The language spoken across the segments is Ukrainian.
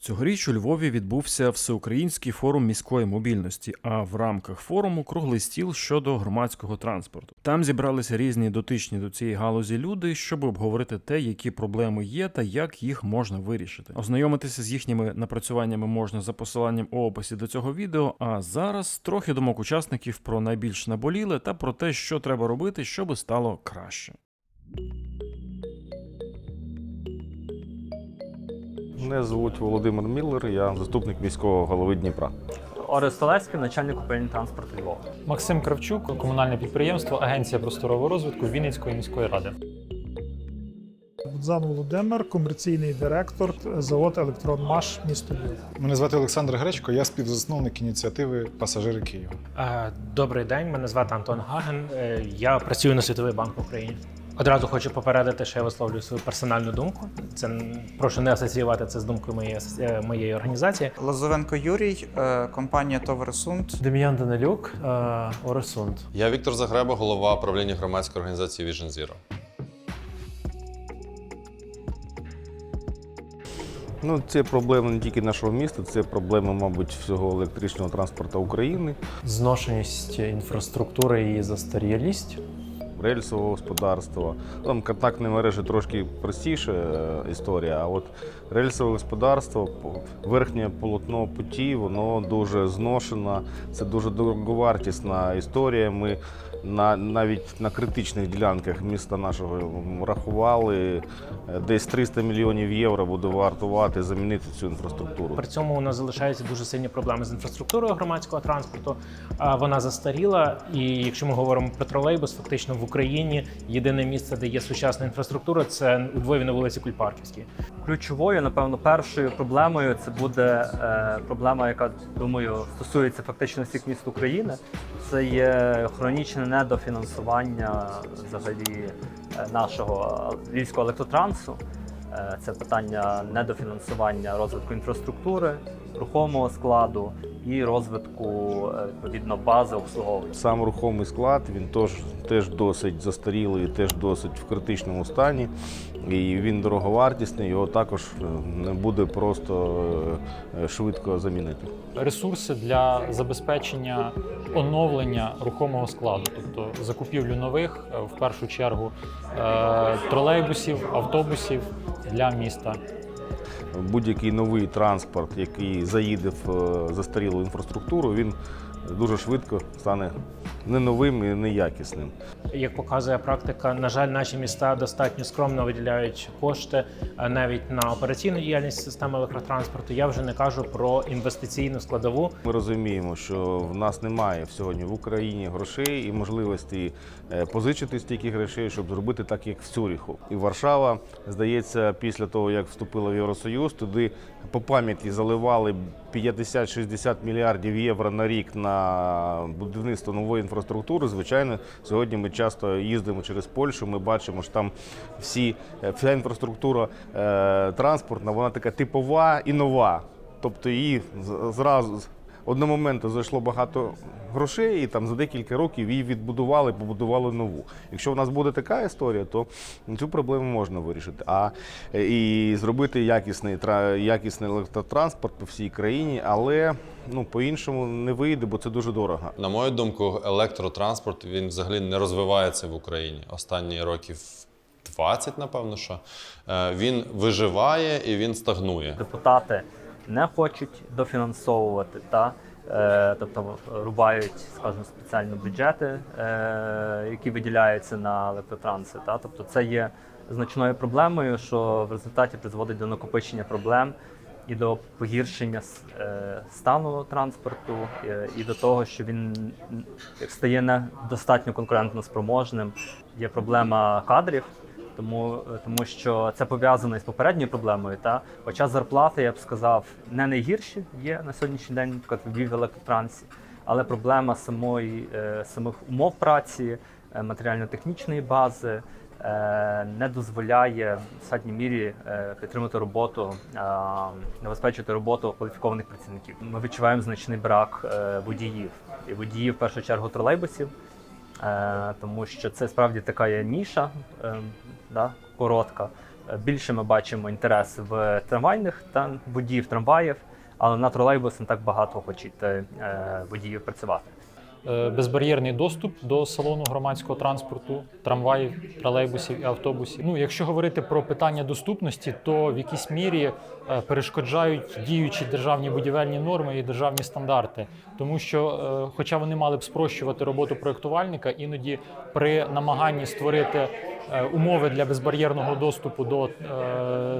Цьогоріч у Львові відбувся всеукраїнський форум міської мобільності, а в рамках форуму круглий стіл щодо громадського транспорту. Там зібралися різні дотичні до цієї галузі люди, щоб обговорити те, які проблеми є та як їх можна вирішити. Ознайомитися з їхніми напрацюваннями можна за посиланням у описі до цього відео. А зараз трохи думок учасників про найбільш наболіле та про те, що треба робити, щоб стало краще. Мене звуть Володимир Міллер, я заступник міського голови Дніпра. Орест Столецький, начальник управління транспорту Львова. Максим Кравчук, комунальне підприємство, Агенція просторового розвитку Вінницької міської ради. Будзан Володимир, комерційний директор, завод Електронмаш, місто Львів. Мене звати Олександр Гречко, я співзасновник ініціативи Пасажири Києва. Е, Добрий день, мене звати Антон Гаген. Е, Я працюю на Світовий банк в Україні. Одразу хочу попередити, що я висловлюю свою персональну думку. Це прошу не асоціювати це з думкою моєї е, моєї організації. Лозовенко Юрій, е, компанія Товарисунд. Дем'ян Данилюк, е, Оресунд. Я Віктор Загреба, голова правління громадської організації Vision Zero. Ну, це проблема не тільки нашого міста, це проблема, мабуть, всього електричного транспорту України, Зношеність інфраструктури і застарілість. Рельсового господарства. Там контактні мережі трошки простіша е, історія, а от рельсове господарство, верхнє полотно путі, воно дуже зношено. Це дуже дороговартісна історія. Ми на, навіть на критичних ділянках міста нашого рахували десь 300 мільйонів євро буде вартувати замінити цю інфраструктуру. При цьому у нас залишаються дуже сильні проблеми з інфраструктурою громадського транспорту. Вона застаріла, і якщо ми говоримо про тролейбус, фактично в Україні єдине місце, де є сучасна інфраструктура, це у Львові на вулиці Кульпарківській. Ключовою, напевно, першою проблемою це буде е, проблема, яка думаю стосується фактично всіх міст України. Це є хронічне недофінансування взагалі е, нашого львівського електротрансу. Е, Це питання недофінансування розвитку інфраструктури, рухомого складу і розвитку е, відповідно бази обслуговування. Сам рухомий склад він теж, теж досить застарілий, теж досить в критичному стані. І він дороговартісний, його також е, не буде просто е, швидко замінити. Ресурси для забезпечення оновлення рухомого складу, тобто закупівлю нових, е, в першу чергу, тролейбусів, автобусів для міста. Будь-який новий транспорт, який заїде в застарілу інфраструктуру, він дуже швидко стане не новим і неякісним. Як показує практика, на жаль, наші міста достатньо скромно виділяють кошти е, навіть на операційну діяльність системи електротранспорту. Я вже не кажу про інвестиційну складову. Ми розуміємо, що в нас немає сьогодні в Україні грошей і можливості е, позичити стільки грошей, щоб зробити так, як в Цюріху. І Варшава, здається, після того як вступила в Євросоюз, туди по пам'яті заливали 50-60 мільярдів євро на рік на будівництво нової інфраструктури. Звичайно, сьогодні ми часто їздимо через Польщу. Ми бачимо, що там всі е, вся інфраструктура е, транспортна, вона така типова і нова. Тобто її зразу моменту зайшло багато грошей, і там за декілька років її відбудували, побудували нову. Якщо в нас буде така історія, то цю проблему можна вирішити. А і зробити якісний тра- якісний електротранспорт по всій країні, але ну по-іншому не вийде, бо це дуже дорого. На мою думку, електротранспорт він взагалі не розвивається в Україні останні років 20, напевно, що Е, він виживає і він стагнує. депутати не хочуть дофінансовувати, та е, тобто рубають, скажімо, спеціально бюджети, е, які виділяються на електротранси. Та тобто це є значною проблемою, що в результаті призводить до накопичення проблем. І до погіршення е, стану транспорту, і до того, що він стає недостатньо конкурентно спроможним. Є проблема кадрів, тому, тому що це пов'язано із попередньою проблемою. Та хоча зарплати, я б сказав, не найгірші є на сьогоднішній день, наприклад, в Львів електротрансі, але проблема самої е, самих умов праці, е, матеріально-технічної бази. е, Не дозволяє в достатній мірі підтримати роботу, забезпечити роботу кваліфікованих працівників. Ми відчуваємо значний брак водіїв і водіїв в першу чергу тролейбусів, тому що це справді така є ніша, е, да, коротка. Е, Більше ми бачимо інтерес в трамвайних та водіїв трамваїв, але на тролейбус не так багато хочуть е, водіїв працювати. Е, Безбар'єрний доступ до салону громадського транспорту, трамваїв, тролейбусів і автобусів. Ну, якщо говорити про питання доступності, то в якійсь мірі е, перешкоджають діючі державні будівельні норми і державні стандарти, тому що, е, хоча вони мали б спрощувати роботу проєктувальника, іноді при намаганні створити умови для безбар'єрного доступу до е,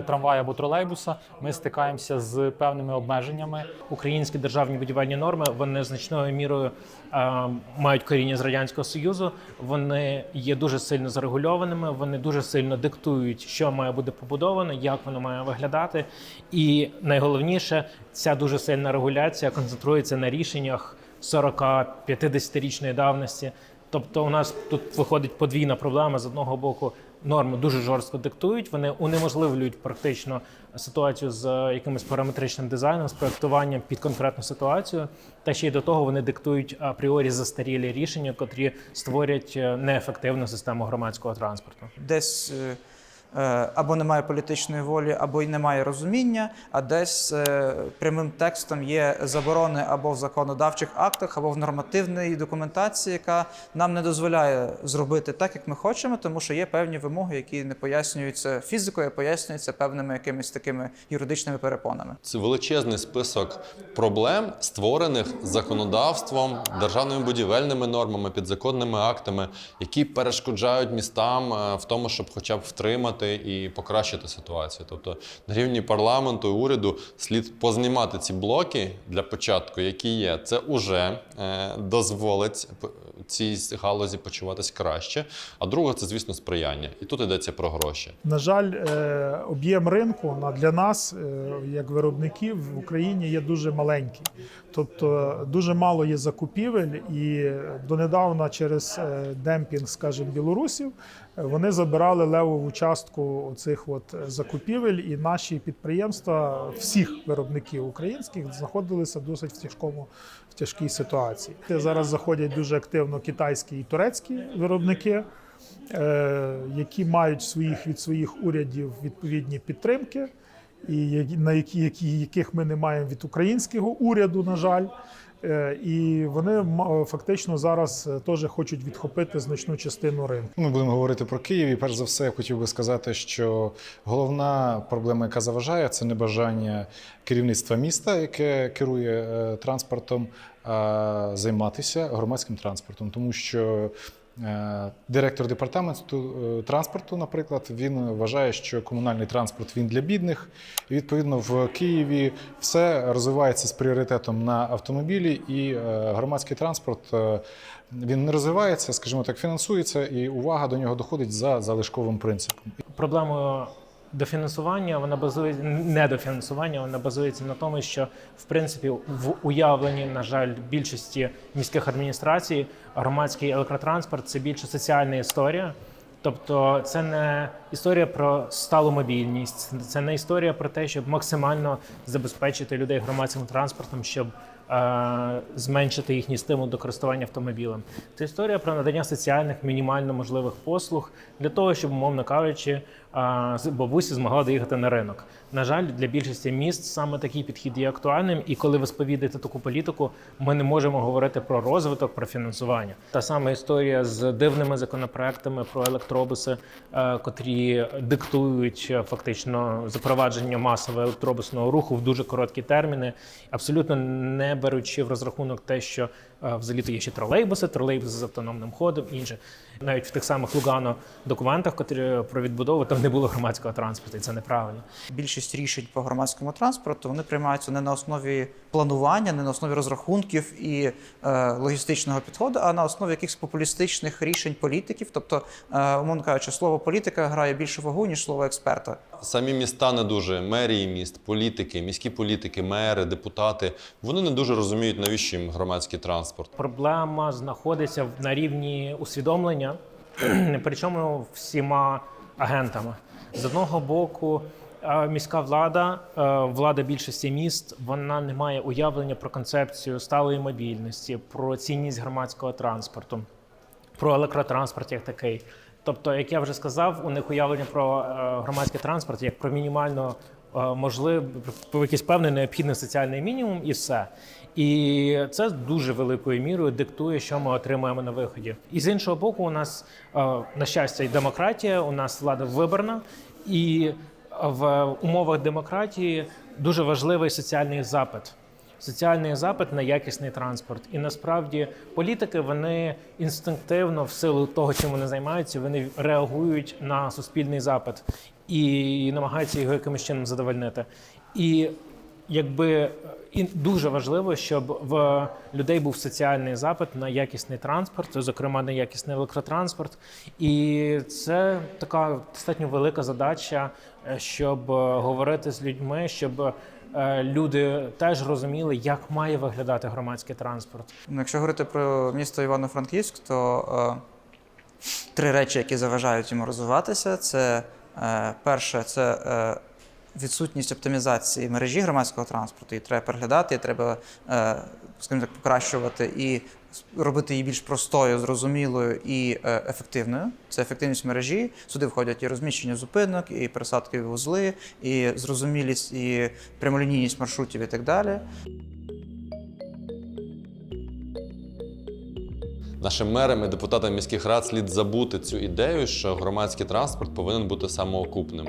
трамвая або тролейбуса, ми стикаємося з певними обмеженнями. Українські державні будівельні норми вони значною мірою е, мають коріння з радянського союзу. Вони є дуже сильно зарегульованими. Вони дуже сильно диктують, що має бути побудовано, як воно має виглядати. І найголовніше, ця дуже сильна регуляція концентрується на рішеннях 40-50-річної давності. Тобто, у нас тут виходить подвійна проблема з одного боку. Норми дуже жорстко диктують, вони унеможливлюють практично ситуацію з е, якимось параметричним дизайном, з проектуванням під конкретну ситуацію. Та ще й до того вони диктують апріорі застарілі рішення, котрі створять е, неефективну систему громадського транспорту. Десь е, або немає політичної волі, або й немає розуміння, а десь е, прямим текстом є заборони або в законодавчих актах, або в нормативній документації, яка нам не дозволяє зробити так, як ми хочемо, тому що є певні вимоги, які не пояснюються фізикою, а пояснюються певними якимись такими юридичними перепонами. Це величезний список проблем, створених законодавством, державними будівельними нормами, підзаконними актами, які перешкоджають містам е, в тому, щоб хоча б втримати і покращити ситуацію. Тобто на рівні парламенту і уряду слід познімати ці блоки для початку, які є. Це вже е, дозволить цій галузі почуватись краще. А друге, це звісно сприяння. І тут йдеться про гроші. На жаль, е, об'єм ринку на- для нас, е, як виробників, в Україні є дуже маленький. Тобто дуже мало є закупівель, і донедавна через демпінг, скажімо, білорусів, вони забирали левову частку цих от закупівель, і наші підприємства всіх виробників українських знаходилися досить в тяжкому в тяжкій ситуації. Зараз заходять дуже активно китайські і турецькі виробники е, які мають своїх від своїх урядів відповідні підтримки, і на які, які яких ми не маємо від українського уряду, на жаль. Е, І вони м- фактично зараз е, теж хочуть відхопити значну частину ринку. Ми будемо говорити про Київ. І перш за все, я хотів би сказати, що головна проблема, яка заважає, це небажання керівництва міста, яке керує е, транспортом, займатися громадським транспортом, тому що. Е, Директор департаменту е, транспорту, наприклад, він вважає, що комунальний транспорт він для бідних, і відповідно в Києві все розвивається з пріоритетом на автомобілі, і е, громадський транспорт він не розвивається, скажімо так, фінансується, і увага до нього доходить за залишковим принципом. Проблемою дофінансування вона базується недофінансування, вона базується на тому, що в принципі в уявленні, на жаль, більшості міських адміністрацій громадський електротранспорт це більше соціальна історія. Тобто це не історія про сталу мобільність, це не історія про те, щоб максимально забезпечити людей громадським транспортом, щоб зменшити їхній стимул до користування автомобілем. Це історія про надання соціальних мінімально можливих послуг для того, щоб, умовно кажучи, бабуся з- бабусі змогла доїхати на ринок. На жаль, для більшості міст саме такий підхід є актуальним. І коли ви сповідаєте таку політику, ми не можемо говорити про розвиток, про фінансування. Та сама історія з дивними законопроектами про електробуси, е, котрі диктують е, фактично запровадження масового електробусного руху в дуже короткі терміни, абсолютно не беручи в розрахунок те, що е, взагалі то є ще тролейбуси, тролейбуси з автономним ходом, інше. Навіть в тих самих Лугано документах, котрі про відбудову, там не було громадського транспорту, і це неправильно. Більшість рішень по громадському транспорту вони приймаються не на основі планування, не на основі розрахунків і е, логістичного підходу, а на основі якихось популістичних рішень політиків. Тобто, е, умовно кажучи, слово політика грає більшу вагу, ніж слово експерта. Самі міста не дуже, мерії міст, політики, міські політики, мери, депутати. Вони не дуже розуміють, навіщо їм громадський транспорт. Проблема знаходиться на рівні усвідомлення, причому всіма агентами. З одного боку, е, міська влада, е, влада більшості міст, вона не має уявлення про концепцію сталої мобільності, про цінність громадського транспорту, про електротранспорт як такий. Тобто, як я вже сказав, у них уявлення про е, громадський транспорт як про мінімально е, можливо про якийсь певний необхідний соціальний мінімум, і все. І це дуже великою мірою диктує, що ми отримуємо на виході. І з іншого боку, у нас е, на щастя і демократія, у нас влада виборна, і в умовах демократії дуже важливий соціальний запит. Соціальний запит на якісний транспорт. І насправді політики вони інстинктивно, в силу того, чим вони займаються, вони реагують на суспільний запит і намагаються його якимось чином задовольнити. І якби і дуже важливо, щоб в людей був соціальний запит на якісний транспорт, зокрема на якісний електротранспорт. І це така достатньо велика задача, щоб е, говорити з людьми, щоб люди теж розуміли, як має виглядати громадський транспорт. Ну, Якщо говорити про місто Івано-Франківськ, то е, три речі, які заважають йому розвиватися, це е, перше, це е, відсутність оптимізації мережі громадського транспорту. її треба переглядати, і треба, е, скажімо так, покращувати і робити її більш простою, зрозумілою і е, ефективною. Це ефективність мережі. Сюди входять і розміщення зупинок, і пересадкові вузли, і зрозумілість, і прямолінійність маршрутів, і так далі. Нашим мерам і депутатам міських рад слід забути цю ідею, що громадський транспорт повинен бути самоокупним.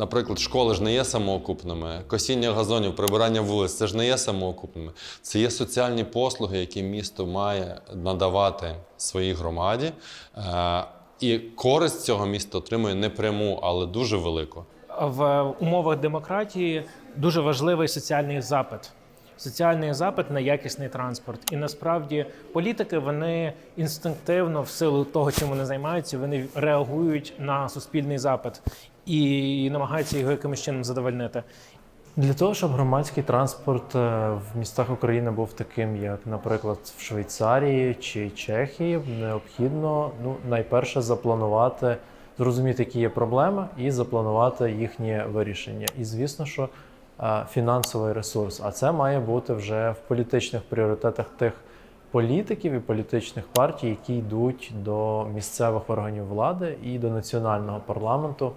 Наприклад, школи ж не є самоокупними, косіння газонів, прибирання вулиць це ж не є самоокупними. Це є соціальні послуги, які місто має надавати своїй громаді. Е, І користь цього місто отримує не пряму, але дуже велику. в умовах демократії дуже важливий соціальний запит. Соціальний запит на якісний транспорт. І насправді політики вони інстинктивно, в силу того, чим вони займаються, вони реагують на суспільний запит і намагаються його якимось чином задовольнити. Для того, щоб громадський транспорт е, в містах України був таким, як, наприклад, в Швейцарії чи Чехії, необхідно ну, найперше запланувати, зрозуміти, які є проблеми, і запланувати їхнє вирішення. І звісно, що фінансовий ресурс. А це має бути вже в політичних пріоритетах тих політиків і політичних партій, які йдуть до місцевих органів влади і до національного парламенту,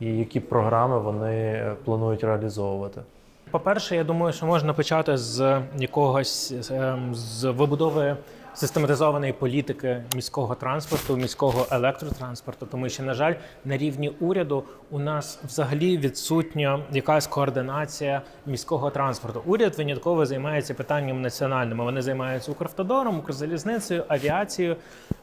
і які програми вони е, планують реалізовувати. По-перше, я думаю, що можна почати з якогось ем, з вибудови систематизованої політики міського транспорту, міського електротранспорту, тому що, на жаль, на рівні уряду у нас взагалі відсутня якась координація міського транспорту. Уряд винятково займається питанням національними. Вони займаються Укравтодором, Укрзалізницею, авіацією,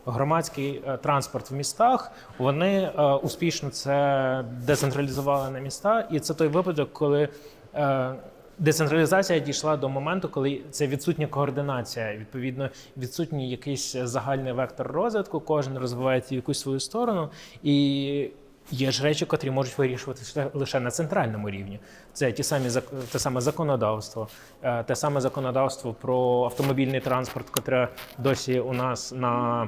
громадський е, транспорт в містах. Вони е, успішно це децентралізували на міста, і це той випадок, коли. Децентралізація дійшла до моменту, коли це відсутня координація. Відповідно, відсутній якийсь загальний вектор розвитку, кожен розвивається в якусь свою сторону, і є ж речі, котрі можуть вирішуватися лише на центральному рівні. Це ті самі те саме законодавство, е, те саме законодавство про автомобільний транспорт, котре досі у нас на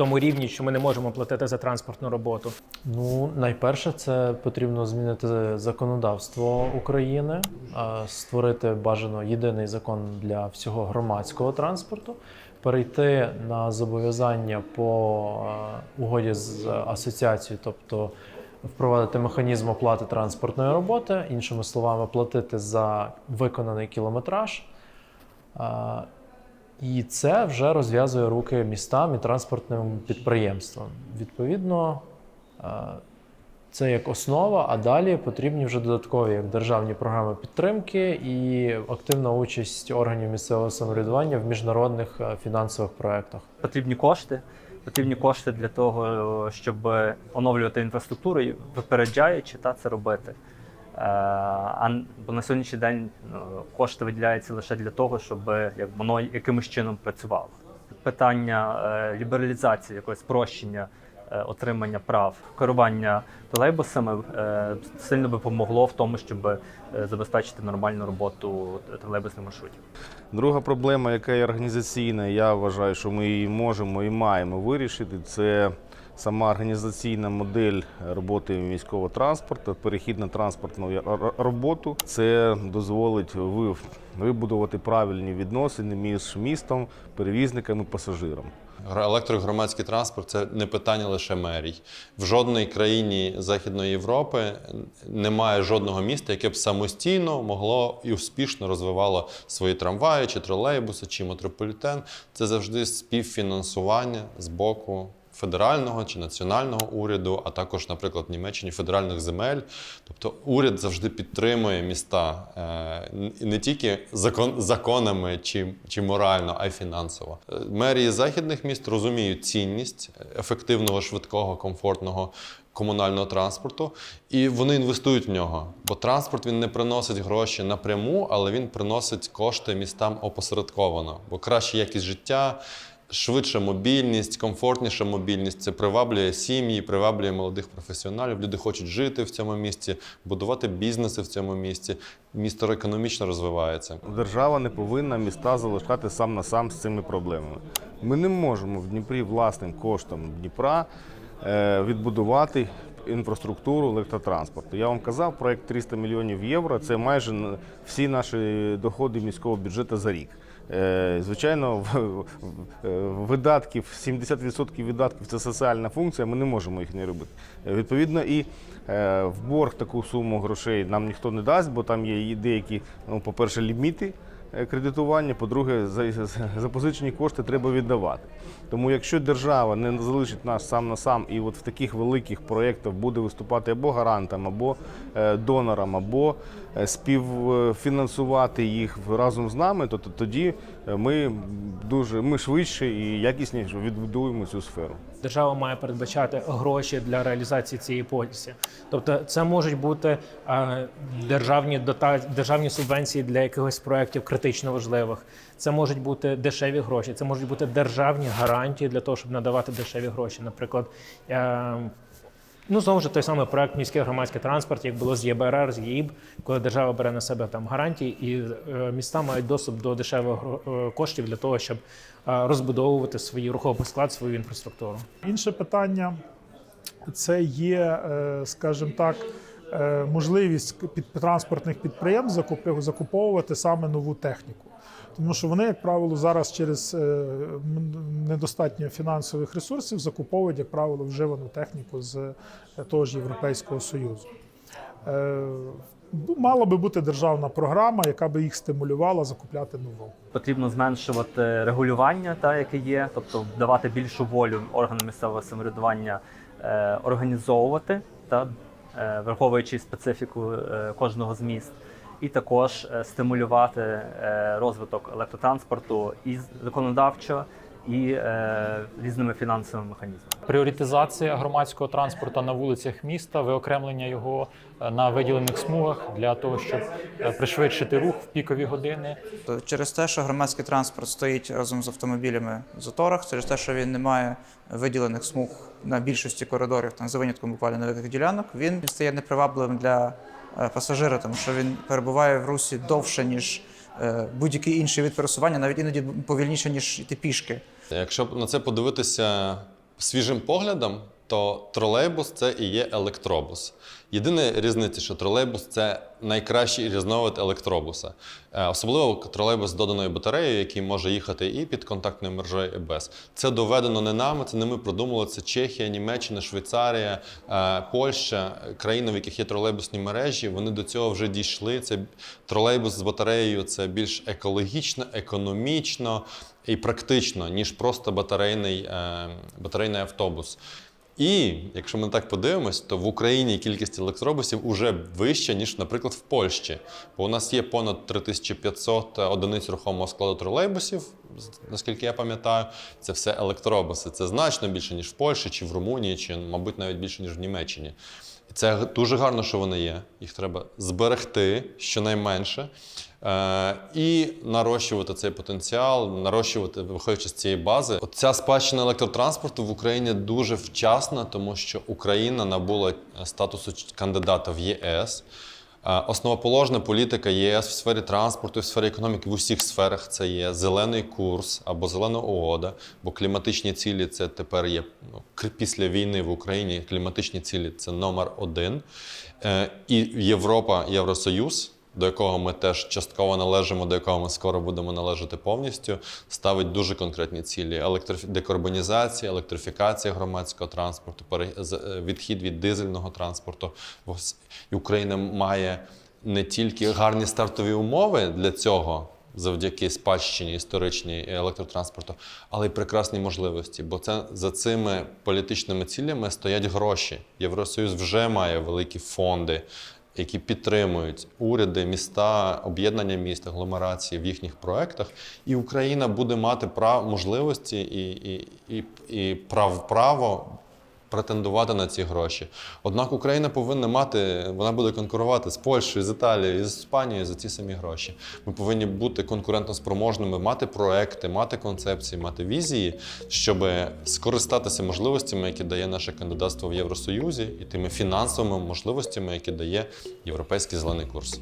тому рівні, що ми не можемо платити за транспортну роботу. Ну, найперше, це потрібно змінити законодавство України, створити бажано єдиний закон для всього громадського транспорту, перейти на зобов'язання по угоді з асоціацією, тобто впровадити механізм оплати транспортної роботи, іншими словами, платити за виконаний кілометраж. І це вже розв'язує руки містам і транспортним підприємствам. Відповідно, е, це як основа, а далі потрібні вже додаткові як державні програми підтримки і активна участь органів місцевого самоврядування в міжнародних е, фінансових проєктах. потрібні кошти. Потрібні кошти для того, щоб оновлювати інфраструктуру, і випереджаючи та це робити. Е, А бо на сьогоднішній день ну, кошти виділяються лише для того, щоб як воно якимось чином працювало. Питання е, лібералізації, якогось спрощення е, отримання прав, керування тролейбусами сильно би помогло в тому, щоб забезпечити нормальну роботу тролейбусних маршрутів. Друга проблема, яка є організаційна, я вважаю, що ми її можемо і маємо вирішити, це сама організаційна модель роботи міського транспорту, перехід на транспортну роботу. Це дозволить ви- вибудувати правильні відносини між містом, перевізниками, пасажиром. Електрогромадський транспорт це не питання лише мерій. В жодній країні Західної Європи немає жодного міста, яке б самостійно могло і успішно розвивало свої трамваї, чи тролейбуси, чи метрополітен. Це завжди співфінансування з боку. Федерального чи національного уряду, а також, наприклад, в Німеччині федеральних земель. Тобто уряд завжди підтримує міста е, не тільки закон, законами чи, чи морально, а й фінансово. Е, Мерії західних міст розуміють цінність ефективного, швидкого, комфортного комунального транспорту, і вони інвестують в нього. Бо транспорт він не приносить гроші напряму, але він приносить кошти містам опосередковано, бо краща якість життя. Швидша мобільність, комфортніша мобільність це приваблює сім'ї, приваблює молодих професіоналів. Люди хочуть жити в цьому місті, будувати бізнеси в цьому місті. Місто економічно розвивається. Держава не повинна міста залишати сам на сам з цими проблемами. Ми не можемо в Дніпрі власним коштом Дніпра е, відбудувати інфраструктуру електротранспорту. Я вам казав, проект 300 мільйонів євро це майже всі наші доходи міського бюджету за рік. Е, Звичайно, е, видатків 70% видатків це соціальна функція. Ми не можемо їх не робити. Е, Відповідно, і в борг таку суму грошей нам ніхто не дасть, бо там є деякі, ну, по-перше, ліміти кредитування, по-друге, за- за- запозичені кошти треба віддавати. Тому якщо держава не залишить нас сам на сам і от в таких великих проєктах буде виступати або гарантом, або донором, або співфінансувати їх разом з нами, то то тоді е, ми дуже ми швидше і якісніше відбудуємо цю сферу. Держава має передбачати гроші для реалізації цієї полісі. Тобто, це можуть бути е, державні дота... державні субвенції для якихось проєктів критично важливих. Це можуть бути дешеві гроші, це можуть бути державні гарантії для того, щоб надавати дешеві гроші. Наприклад, е, Ну, знову ж той самий проект міський громадський транспорт, як було з ЄБРР, з ЄІБ, коли держава бере на себе там гарантії, і е, міста мають доступ до дешевих е, коштів для того, щоб е, розбудовувати свій руховий склад, свою інфраструктуру. Інше питання це є, скажімо так, можливість під транспортних підприємств закуповувати саме нову техніку. Тому що вони, як правило, зараз через е, недостатньо фінансових ресурсів закуповують, як правило, вживану техніку з е, того ж Європейського Союзу. Е, Мала би бути державна програма, яка би їх стимулювала закупляти нову. Потрібно зменшувати регулювання, та яке є, тобто давати більшу волю органам місцевого самоврядування е, організовувати та е, враховуючи специфіку е, кожного з міст, і також е, стимулювати е, розвиток електротранспорту і законодавчо, і е, різними фінансовими механізмами. Пріоритизація громадського транспорту на вулицях міста, виокремлення його е, на виділених смугах для того, щоб е, пришвидшити рух в пікові години. Через те, що громадський транспорт стоїть разом з автомобілями в заторах, через те, що він не має виділених смуг на більшості коридорів, там за винятком буквально невеликих ділянок, він стає непривабливим для е, пасажира, тому що він перебуває в русі довше, ніж будь-який інший вид пересування, навіть іноді повільніше, ніж йти пішки. Якщо на це подивитися свіжим поглядом, то тролейбус це і є електробус. Єдина різниця, що тролейбус це найкращий різновид електробуса. Е, Особливо тролейбус з доданою батареєю, який може їхати і під контактною мережею, і без. Це доведено не нами, це не ми придумали. Це Чехія, Німеччина, Швейцарія, е, Польща, країни, в яких є тролейбусні мережі. Вони до цього вже дійшли. Це тролейбус з батареєю це більш екологічно, економічно і практично, ніж просто батарейний, е, батарейний автобус. І якщо ми так подивимось, то в Україні кількість електробусів уже вища, ніж, наприклад, в Польщі. Бо у нас є понад 3500 одиниць рухомого складу тролейбусів, наскільки я пам'ятаю, це все електробуси. Це значно більше, ніж в Польщі, чи в Румунії, чи, мабуть, навіть більше, ніж в Німеччині. Це дуже гарно, що вони є. Їх треба зберегти щонайменше. Е, і нарощувати цей потенціал, нарощувати, виходячи з цієї бази. От ця спадщина електротранспорту в Україні дуже вчасна, тому що Україна набула статусу кандидата в ЄС. Е, Основоположна політика єС в сфері транспорту, в сфері економіки в усіх сферах це є зелений курс або зелена угода, бо кліматичні цілі це тепер є ну, після війни в Україні. Кліматичні цілі це номер один. Е, І Європа, Євросоюз до якого ми теж частково належимо, до якого ми скоро будемо належати повністю, ставить дуже конкретні цілі: Електрофі... декарбонізація, електрифікація громадського транспорту, е, відхід від дизельного транспорту. Україна має не тільки гарні стартові умови для цього. Завдяки спадщині історичній електротранспорту, але й прекрасні можливості. Бо це за цими політичними цілями стоять гроші. Євросоюз вже має великі фонди, які підтримують уряди, міста, об'єднання міст, агломерації в їхніх проектах. І Україна буде мати прав можливості і, і, і, і прав право претендувати на ці гроші. Однак Україна повинна мати, вона буде конкурувати з Польщею, з Італією, з Іспанією за ті самі гроші. Ми повинні бути конкурентоспроможними, мати проекти, мати концепції, мати візії, щоб скористатися можливостями, які дає наше кандидатство в Євросоюзі, і тими фінансовими можливостями, які дає європейський зелений курс.